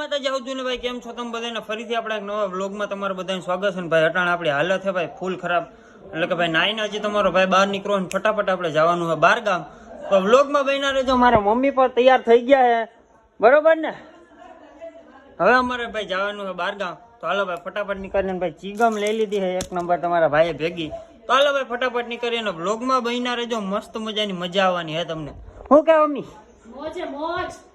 માતાજી આવતું ને ભાઈ કેમ છો તમે બધાને? ફરીથી આપણા એક નવા વ્લોગમાં તમારું બધાનું સ્વાગત છે. ને ભાઈ અટાણ આપણી હાલત છે ભાઈ ફૂલ ખરાબ. એટલે કે ભાઈ નાઈને હજી તમારો ભાઈ બહાર નીકળો ને ફટાફટ આપણે જવાનું છે બાર ગામ તો વ્લોગમાં બન્યા રહેજો મારા મમ્મી પણ તૈયાર થઈ ગયા છે. બરોબર ને? હવે અમારે ભાઈ જવાનું છે બાર ગામ તો હાલો ભાઈ ફટાફટ નીકળીને ભાઈ ચીગમ લઈ લીધી છે. એક નંબર તમારા ભાઈએ ભેગી. તો હાલો ભાઈ ફટાફટ નીકળીને વ્લોગમાં બન્યા રહેજો. મસ્ત મજાની મજા આવવાની હે તમને. શું કે મમ્મી?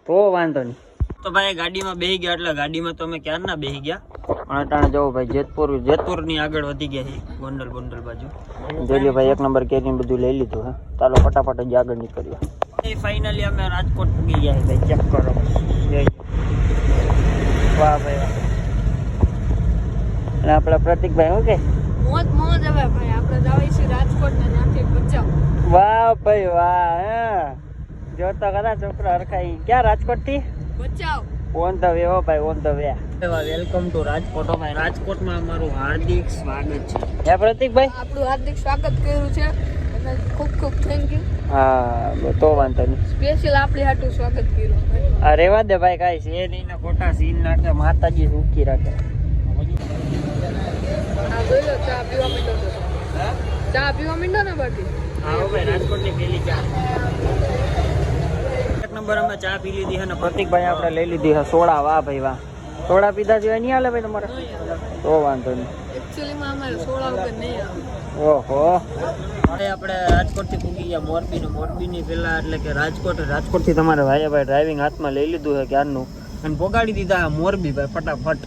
તો વાંધો નહીં. તો ભાઈ ગાડીમાં બેહી ગયા એટલે ગાડીમાં તો અમે ક્યારના બેહી ગયા? પણ અટાણે જવું ભાઈ જેતપુર જેતપુરની આગળ વધી ગયા છે ગોંડલ ગોંડલ બાજુ. જોઈ ભાઈ એક નંબર કેરીને બધું લઈ લીધું હે. ચાલો ફટાફટ જ આગળ નીકળ્યા ફાઇનલી અમે રાજકોટ પૂગી ગયા ભાઈ ચેક કરો. વાહ ભાઈ વાહ. અને આપણા પ્રતિકભાઈ શું કે? મોજ મોજ હવે ભાઈ. આપણે જવાય છે રાજકોટ ને ત્યાંથી ભચાઉ વાહ ભાઈ વાહ હે. જોતો કદા છોકરો હરખાઈ. ક્યાં રાજકોટથી ઓન ધ વે ભાઈ on the way. Welcome to Rajkot. ભાઈ રાજકોટમાં અમારું હાર્દિક સ્વાગત છે. હે પ્રતિકભાઈ આપણું હાર્દિક સ્વાગત કર્યું છે. અને ખૂબ ખૂબ થેન્ક યુ હા તો વાંધો નહીં. સ્પેશિયલ આપણી હાટું સ્વાગત કર્યું આ રેવા દે ભાઈ કાંઈ છે નહીં ને ખોટા સીન નાખે માતાજી સુખી રાખે. આ જોઈ લો ચા પીવા માંડો ચા પીવા માંડો ને બાકી? હા ભાઈ રાજકોટની પેલી ચા. નંબર અમે ચા પી લીધી છે ને પ્રતિકભાઈ આપણે લઈ લીધી છે સોડા વાહ ભાઈ વાહ. સોડા પીધા જેવા નહીં હાલે ભાઈ તમારે? તો વાંધો નહીં. એકચ્યુઅલીમાં અમારે સોળા વગર નહીં આવે ઓહો. આપણે રાજકોટથી પૂગી ગયા મોરબી ને મોરબીની પેલા એટલે કે રાજકોટ રાજકોટથી તમારે ભાઈ ડ્રાઇવિંગ હાથમાં લઈ લીધું છે ક્યારનું? અને પોગાડી દીધા મોરબી ભાઈ ફટાફટ.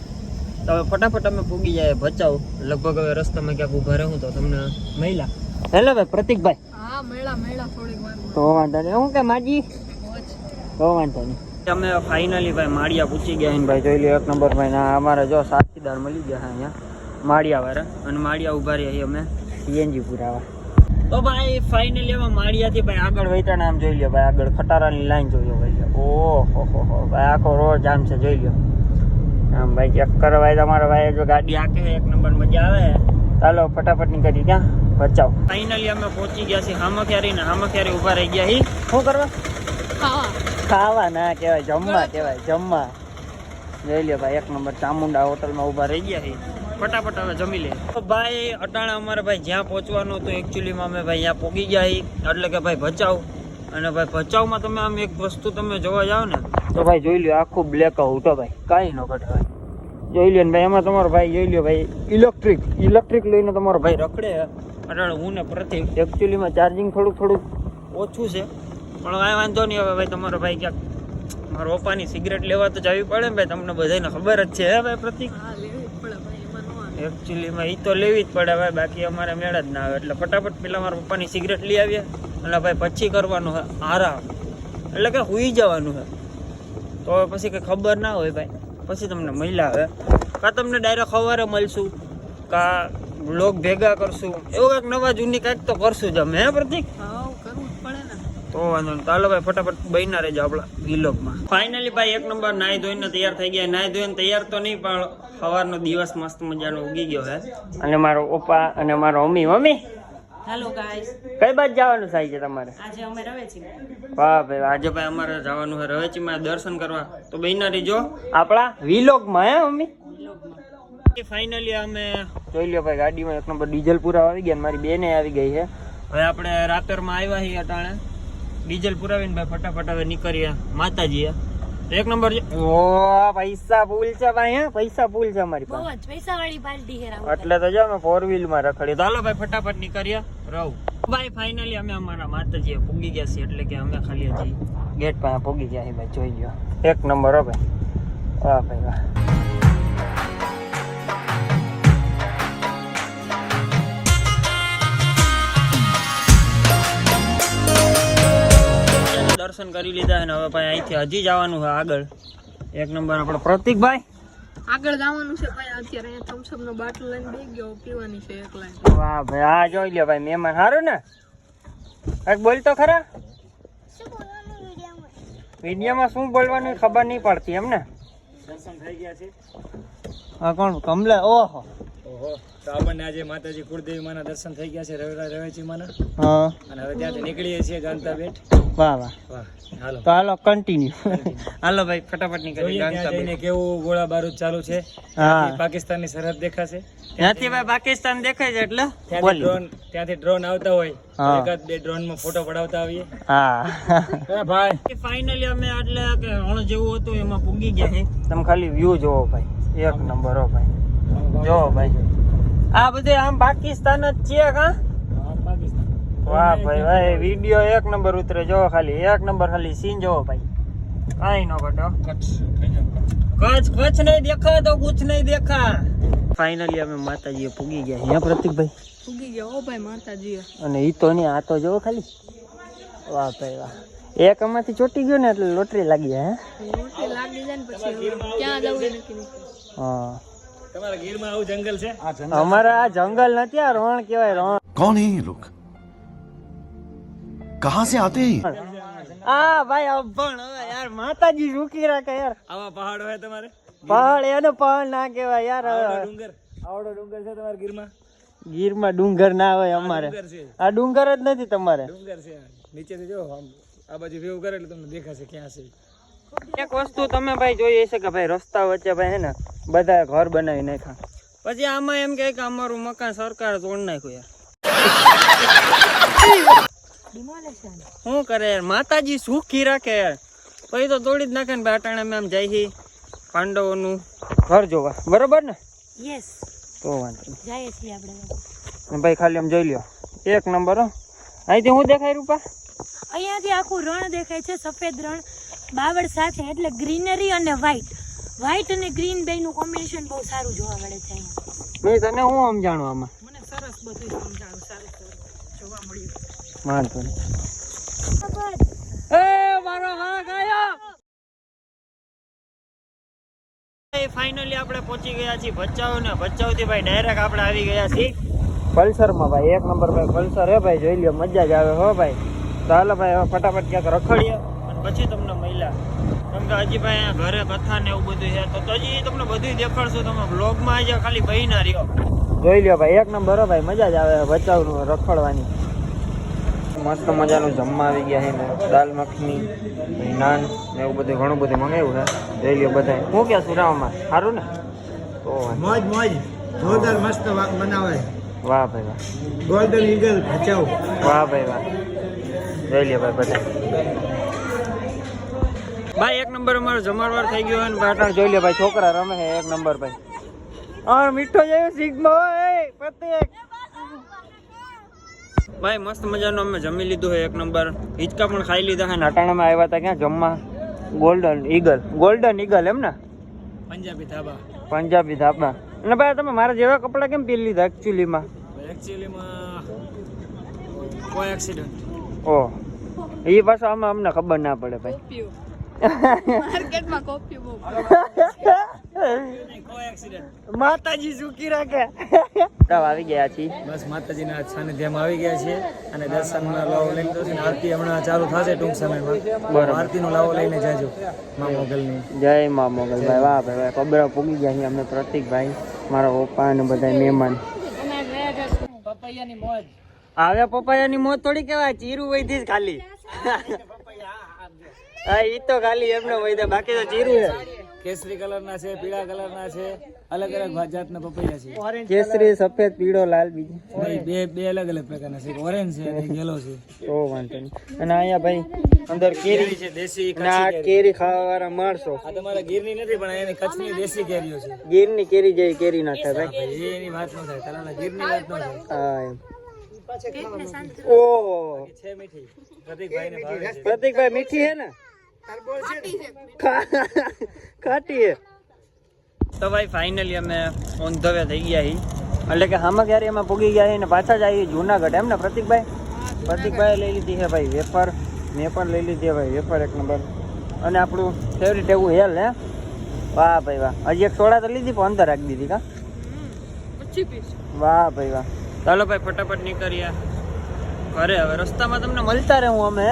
તો હવે ફટાફટ અમે પૂગી જાય ભચાઉ લગભગ હવે રસ્તામાં ક્યાંક ઊભા રહું તો તમને મહિલા હેલો ભાઈ પ્રતિકભાઈ. હા મેળા મેળા થોડીક વાર. તો વાંધો નહીં. હું કે માજી? મોજ વાંધો નહીં. અમે ફાઇનલી ભાઈ માળિયા પૂછી ગયા ને ભાઈ જોઈ લો એક નંબર ભાઈ ના અમારે જો સાથીદાર મળી ગયા છે અહીંયા માળિયા વાળા અને માળિયા ઊભા રહ્યા અમે સીએનજી પુરાવા. તો ભાઈ ફાઇનલી અમે માળિયાથી ભાઈ આગળ વહીતા આમ જોઈ લ્યો ભાઈ આગળ ખટારાની લાઈન જોઈ લો ભાઈ ઓહો હો હો ભાઈ આખો રોડ જામ છે જોઈ લ્યો. આમ ભાઈ ચેક કરો ભાઈ તમારા ભાઈ જો ગાડી આકે એક નંબર મજા આવે. ચાલો ફટાફટ નીકળી ક્યાં બચાવ. ફાઇનલી અમે પહોંચી ગયા છીએ હામખિયારી ને હામા ક્યારે ઊભા રહી ગયા હી શું કરવા? ખાવા. ખાવા ના કહેવાય, જમવા કહેવાય, જમવા. જોઈ લ્યો ભાઈ, એક નંબર ચામુંડા હોટલમાં ઊભા રહી ગયા છે ફટાફટ હવે જમી લે ભાઈ, અટાણા અમારે ભાઈ જ્યાં પહોંચવાનું હતું એકચ્યુઅલીમાં અમે ભાઈ ત્યાં પહોંચી ગયા એટલે કે ભાઈ ભચાઉ. અને ભાઈ ભચાઉમાં તમે આમ એક વસ્તુ તમે જોવા જાઓ ને, તો ભાઈ જોઈ લ્યો, આખું બ્લેક આઉટ ભાઈ. કાંઈ ન ઘટે જોઈ લ્યો ને ભાઈ, એમાં તમારો ભાઈ, જોઈ લ્યો ભાઈ ઇલેક્ટ્રિક ઇલેક્ટ્રિક લઈને તમારો ભાઈ રખડે અટાણે હું ને પ્રતિક એકચ્યુઅલીમાં ચાર્જિંગ થોડુંક થોડુંક ઓછું છે. પણ કાંઈ વાંધો નહીં હવે ભાઈ તમારો ભાઈ ક્યાંક મારા પપ્પાની સિગરેટ લેવા તો જવી પડે ને ભાઈ તમને બધાને ખબર જ છે હે ભાઈ પ્રતિક? હા એકચ્યુઅલીમાં એ તો લેવી જ પડે ભાઈ બાકી અમારે મેળ જ ના આવે. એટલે ફટાફટ પેલા મારા પપ્પાની સિગરેટ લઈ આવીએ. એટલે ભાઈ પછી કરવાનું છે આરામ એટલે કે હુઈ જવાનું છે તો પછી કંઈ ખબર ના હોય ભાઈ. પછી તમને મહિલા આવે કાં તમને ડાયરેક્ટ સવારે મળશું? કાં બ્લોગ ભેગા કરશું? એવું કંઈક નવા જૂની કંઈક તો કરશું જ અમે હે પ્રતિક? હા તો વાંધો નહીં. ચાલો ભાઈ ફટાફટ બહીના રહેજો આપણા વિલોકમાં ફાઇનલી ભાઈ એક નંબર નાહી ધોઈને તૈયાર થઈ ગયા. નાહી ધોઈને તૈયાર તો નહીં પણ સવારનો દિવસ મસ્ત મજાનો ઉગી ગયો હે. અને મારો પપ્પા અને મારો મમ્મી મમ્મી? હેલો ગાઈસ કઈ બાજુ જવાનું થાય છે તમારે? આજે અમે રવે વાહ ભાઈ આજે ભાઈ અમારે જવાનું છે રવેચીમાં દર્શન કરવા. તો બહીના રહેજો. આપણા વિલોગમાં હે મમ્મી? ફાઇનલી અમે જોઈ લ્યો ભાઈ ગાડીમાં એક નંબર ડીઝલ પૂરા આવી ગયા મારી બેને આવી ગઈ છે હવે આપણે રાતરમાં આવ્યા છીએ અટાણે. ડીઝલ પુરાવીને ભાઈ ફટાફટ હવે નીકળીએ માતાજીએ. એક નંબર છે ઓ પૈસા ફૂલ છે ભાઈ હા? પૈસા ફૂલ છે અમારી પાસે. બહુ પૈસા વાળી પાર્ટી હે એટલે તો જો અમે ફોર વ્હીલમાં રખડી તો હાલો ભાઈ ફટાફટ નીકળીએ. રહું. ભાઈ ફાઇનલી અમે અમારા માતાજીએ પૂગી ગયા છીએ એટલે કે અમે ખાલી હજી ગેટ પાસે પૂગી ગયા છે ભાઈ જોઈ લ્યો. એક નંબર હો ભાઈ. વાહ ભાઈ વાહ. દર્શન કરી લીધા અને હવે ભાઈ અહીંથી હજી જવાનું છે આગળ. એક નંબર આપણો પ્રતિકભાઈ. આગળ જવાનું છે ભાઈ અત્યારે અહીંયા થમ્સઅપ નો બાટલો લઈને બે ગયો પીવાની છે એક લાઈન. વાહ ભાઈ આ જોઈ લ્યો ભાઈ મહેમાન સારું ને? કાંઈક બોલ તો ખરા? વિડીયોમાં? શું બોલવાનું ખબર નહીં પડતી એમ ને? હા કોણ કમલે? ઓહો. ઓહો તો આપણને આજે માતાજી કુળદેવી માના દર્શન થઈ ગયા છે રવિવાર રવેચી માના. હા. અને હવે ત્યાંથી નીકળીએ છીએ ગાંતા બેટ. વાહ વાહ. હાલો. તો હાલો કન્ટિન્યુ હાલો ભાઈ ફટાફટ નીકળી જોઈએ બેટ. કેવું ગોળા બારૂદ ચાલુ છે. હા. પાકિસ્તાનની સરહદ દેખાશે. ત્યાંથી ભાઈ પાકિસ્તાન દેખાય છે એટલે? ત્યાંથી ડ્રોન ત્યાંથી ડ્રોન આવતા હોય. એકાદ બે ડ્રોનમાં ફોટો પડાવતા આવીએ. હા. ભાઈ. ફાઇનલી અમે એટલે કે હણ જેવું હતું એમાં પૂગી ગયા છે તમે ખાલી વ્યૂ જોવો ભાઈ. એક નંબર હો ભાઈ. જોવો ભાઈ. આ બધે આમ પાકિસ્તાન જ છે કા વાહ ભાઈ ભાઈ વિડિયો એક નંબર ઉતરે. જો ખાલી એક નંબર ખાલી સીન જો ભાઈ. કાઈ નો ઘટો કચ્છ કચ્છ નહીં દેખા તો કુછ નહીં દેખા. ફાઇનલી અમે માતાજીએ પૂગી ગયા હે પ્રતિકભાઈ પૂગી ગયા ઓ ભાઈ માતાજી અને ઈ તો નહીં આ તો જો ખાલી. વાહ ભાઈ વાહ. એક આમાંથી ચોટી ગયો ને એટલે લોટરી લાગી હે? લોટરી લાગી જાય ને પછી ક્યાં જવું નક્કી હા. તમારા ગીરમાં આવું જંગલ છે અમારા આ જંગલ નથી આ રણ કહેવાય રણ कौन है ये लोग कहां से आते हैं ये? આ ભાઈ અભણ હવે યાર માતાજી રૂકી રાખે યાર આવા પહાડ હોય તમારે પહાડ એને પહાડ ના કહેવાય યાર આવડો હવે ડુંગર આવડો ડુંગર છે તમારા ગીરમાં ગીરમાં ડુંગર ના હોય અમારે ડુંગર છે આ ડુંગર જ નથી તમારે ડુંગર છે નીચેથી જો આમ આ બાજુ વ્યૂ કરે એટલે તમને દેખાશે ક્યાં છે એક વસ્તુ તમે ભાઈ જોઈ હશે કે ભાઈ રસ્તા વચ્ચે ભાઈ હે ને બધા ઘર બનાવી નાખ્યા. પછી આમાં એમ કે અમારું મકાન સરકાર તોડ નાખ્યું યાર. શું કરે યાર? માતાજી સુખી રાખે યાર. પછી તો તોડી જ નાખે ને અટાણે અમે આમ જાય છે પાંડવોનું ઘર જોવા. બરોબર ને? યસ તો વાંધો જઈએ છીએ આપણે. ભાઈ ખાલી આમ જોઈ લ્યો. એક નંબર હો. અહીંથી હું દેખાય રૂપા? અહીંયાથી આખું રણ દેખાય છે સફેદ રણ. બાવળ સાથે એટલે ગ્રીનરી અને વ્હાઈટ વ્હાઈટ અને ગ્રીન બેયનું કોમ્બિનેશન બહુ સારું જોવા મળે છે અહીંયા. મેં તને હું સમજાણું આમાં? મને સરસ બધું સમજાણું સારું સરસ જોવા મળ્યું. વાંધો એ મારો હા આયો! ફાઇનલી આપણે પહોંચી ગયા છીએ ભચાઉ ને ભચાઉ થી ભાઈ ડાયરેક્ટ આપણે આવી ગયા છીએ. પલ્સરમાં ભાઈ એક નંબર ભાઈ પલ્સર હે ભાઈ જોઈ લ્યો મજા જ આવે હો ભાઈ. ચાલો ભાઈ હવે ફટાફટ ક્યાંક રખડીએ. અને પછી તમને કેમ કે હજી ભાઈ ઘરે કથા ને એવું બધું છે. તો હજી તમને બધું દેખાડશું. તમે બ્લોગમાં આજે ખાલી ભાઈ ના રહ્યો. જોઈ લ્યો ભાઈ એક નંબર ભાઈ મજા જ આવે ભચાઉ રખડવાની. મસ્ત મજાનું જમવા આવી ગયા છે ને દાલ મખની નાન ને એવું બધું ઘણું બધું મંગાવ્યું છે. જોઈ લ્યો બધા હું ક્યાં સુરાવામાં સારું ને? તો મોજ મોજ. જોરદાર મસ્ત બનાવે વાહ ભાઈ વાહ. ગોલ્ડન ઈગલ ભચાવ વાહ ભાઈ વાહ. જોઈ લ્યો ભાઈ બધા ભાઈ એક નંબર અમારો જમાડવાર થઈ ગયો અને પાટણ જોઈ લે ભાઈ છોકરા રમે છે એક નંબર ભાઈ. હા મીઠો જેવો સિગમો એ પ્રત્યેક. ભાઈ મસ્ત મજાનો અમે જમી લીધું છે એક નંબર. હિચકા પણ ખાઈ લીધા છે નટાણામાં આવ્યા હતા ક્યાં? જમવા. ગોલ્ડન ઈગલ ગોલ્ડન ઈગલ એમ ને? પંજાબી ધાબા. પંજાબી ધાબા. અને ભાઈ તમે મારા જેવા કપડાં કેમ પહેરી લીધા એકચ્યુઅલીમાં એકચ્યુઅલીમાં કોઈ એક્સિડન્ટ ઓ એ પાછો આમાં અમને ખબર ના પડે ભાઈ. માર્કેટમાં કોફી બહુ માતાજી ઝૂકી રાખે. તો આવી ગયા છીએ. બસ માતાજીના સાનિધ્યમાં આવી ગયા છીએ અને દર્શનનો લાવો લઈને તો આરતી હમણાં ચાલુ થશે ટૂંક સમયમાં. બરાબર. આરતીનો લાવો લઈને જાજો મા મોગલની. જય મા મોગલભાઈ વાહ ભાઈ ભાઈ કબરા પૂગી ગયા અમને પ્રતિક પ્રતિકભાઈ મારા પપ્પા અને બધા મહેમાન. પપૈયાની મોજ. આવે પપાયાની મોત થોડી કહેવાય ચીરું વૈધી જ ખાલી. હા ઈ તો ખાલી એમને વહીદે બાકી તો જીરું છે. કેસરી કલરના છે પીળા કલરના છે અલગ અલગ જાતના પપૈયા છે. કેસરી સફેદ પીળો લાલ બીજી. બે બે અલગ અલગ પ્રકારના છે. ઓરેન્જ છે અને યલો છે. તો વાંધો નહીં. અને અહીંયા ભાઈ અંદર કેરી. છે દેશી આ કેરી. ખાવા વાળા માણસો. આ તમારા ગીરની નથી પણ એની કચ્છની દેશી કેરીઓ છે. ગીરની કેરી જેવી કેરી ના થાય ભાઈ. એની વાત ન થાય. તારાના ગીરની વાત ન થાય. હા એમ. ઓ. છે મીઠી. પ્રતિકભાઈને ભાવે છે. પ્રતિકભાઈ મીઠી હે ને? ખાટી તો ભાઈ ફાઇનલી અમે ઓન ધ વે થઈ ગયા હી. એટલે કે હામાં ક્યારે એમાં પૂગી ગયા હી ને પાછા જ આવી જુનાગઢ. એમ ને પ્રતિકભાઈ? પ્રતિકભાઈ લઈ લીધી છે ભાઈ વેફર. મેં પણ લઈ લીધી છે ભાઈ વેફર એક નંબર. અને આપણું ફેવરિટ એવું હેલ હે? વાહ ભાઈ વાહ. હજી એક સોડા તો લીધી પણ અંદર રાખી દીધી કા? વાહ ભાઈ વાહ. ચાલો ભાઈ ફટાફટ નીકળીએ. ઘરે હવે રસ્તામાં તમને મળતા રહે હું? અમે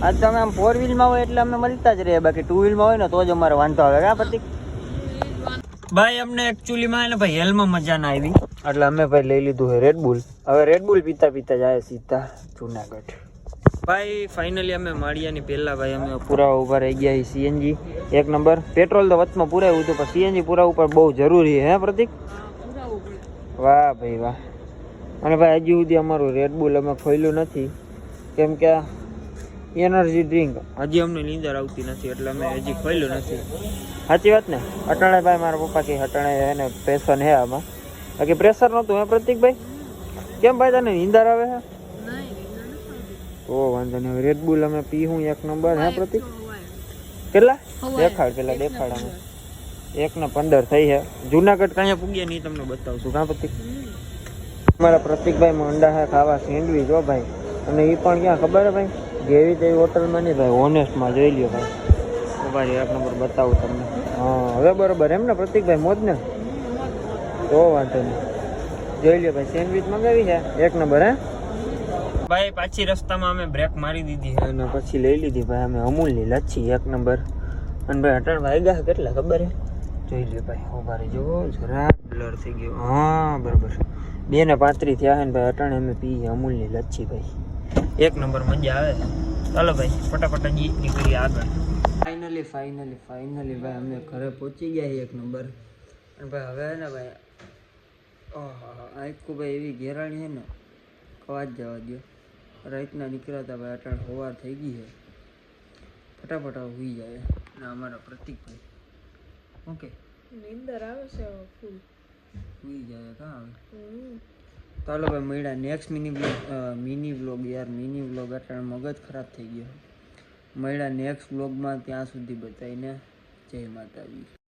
હે? આજ તમે આમ ફોર વ્હીલમાં હોય એટલે અમે મળતા જ રહીએ બાકી ટુ વ્હીલમાં હોય ને તો જ અમારે વાંધો આવે. કા પ્રતિક? ભાઈ અમને એકચ્યુઅલી માં ને ભાઈ હેલમાં મજા ના આવી. એટલે અમે ભાઈ લઈ લીધું છે રેડબુલ હવે રેડબુલ પીતા પીતા જાય સીધા જુનાગઢ. ભાઈ ફાઇનલી અમે માળિયાની પહેલા ભાઈ અમે પૂરા ઊભા રહી ગયા સીએનજી એક નંબર. પેટ્રોલ તો વચમાં પુરાવ્યું હતું પણ સીએનજી પૂરા ઉપર બહુ જરૂરી હે પ્રતિક? વાહ ભાઈ વાહ. અને ભાઈ હજી સુધી અમારું રેડબુલ અમે ખોલ્યું નથી. કેમ કે એનર્જી ડ્રિંક હજી અમને નીંદર આવતી નથી એટલે અમે હજી ખોલ્યું નથી. સાચી વાત ને? અટાણે ભાઈ મારા પપ્પા કે અટાણે એને પ્રેશર હે આમાં. બાકી પ્રેશર નહોતું હે પ્રતિકભાઈ? કેમ ભાઈ તને નીંદર આવે હે? ઓ વાંધો નહીં. હવે રેડબુલ અમે પીવું એક નંબર હે પ્રતિક? કેટલા? દેખાડ પેલા દેખાડ અમે એક ને પંદર થઈ છે જુનાગઢ કાંઈ પૂગ્યા નહીં તમને બતાવશું. કાં પ્રતિક? મારા પ્રતિકભાઈ મંડા હે ખાવા સેન્ડવીચ હો ભાઈ. અને એ પણ ક્યાં ખબર હે ભાઈ? જેવી તેવી હોટલમાં નહીં ભાઈ ઓનેસ્ટમાં જોઈ લ્યો ભાઈ. ભાઈ એક નંબર બતાવું તમને. હા હવે બરોબર એમ ને પ્રતિકભાઈ મોજ ને? તો વાંધો નહીં. જોઈ લ્યો ભાઈ સેન્ડવિચ મંગાવી છે? એક નંબર હે? ભાઈ પાછી રસ્તામાં અમે બ્રેક મારી દીધી અને પછી લઈ લીધી ભાઈ અમે અમૂલની લચ્છી એક નંબર. અને ભાઈ અટણ વાગ્યા કેટલા ખબર હે? જોઈ લ્યો ભાઈ ઊભા જો જરા બ્લર થઈ ગયો. હા બરોબર. બે ને પાંત્રી થયા ને ભાઈ અટાણે અમે પીએ અમૂલની લચ્છી ભાઈ. એક નંબર મજા આવે ચાલો ભાઈ ફટાફટ જ નીકળીએ આગળ. ફાઇનલી ફાઇનલી ફાઇનલી ભાઈ અમે ઘરે પહોંચી ગયા એક નંબર. અને ભાઈ હવે ને ભાઈ ઓહો આખું ભાઈ એવી ઘેરાણી છે ને ખવા જ જવા દો રાતના નીકળ્યા હતા ભાઈ અટાણ હોવાર થઈ ગઈ છે. ફટાફટ હુઈ જાય અને અમારા પ્રતિકભાઈ ઓકે. નિંદર આવે છે ફૂલ. હુઈ જાય કાં આવે ચાલો ભાઈ, મળ્યા. Next mini blog mini blog યાર મિની બ્લોગ અટાણે મગજ ખરાબ થઈ ગયો. મળ્યા નેક્સ્ટ બ્લોગમાં ત્યાં સુધી બતાવીને જય માતાજી.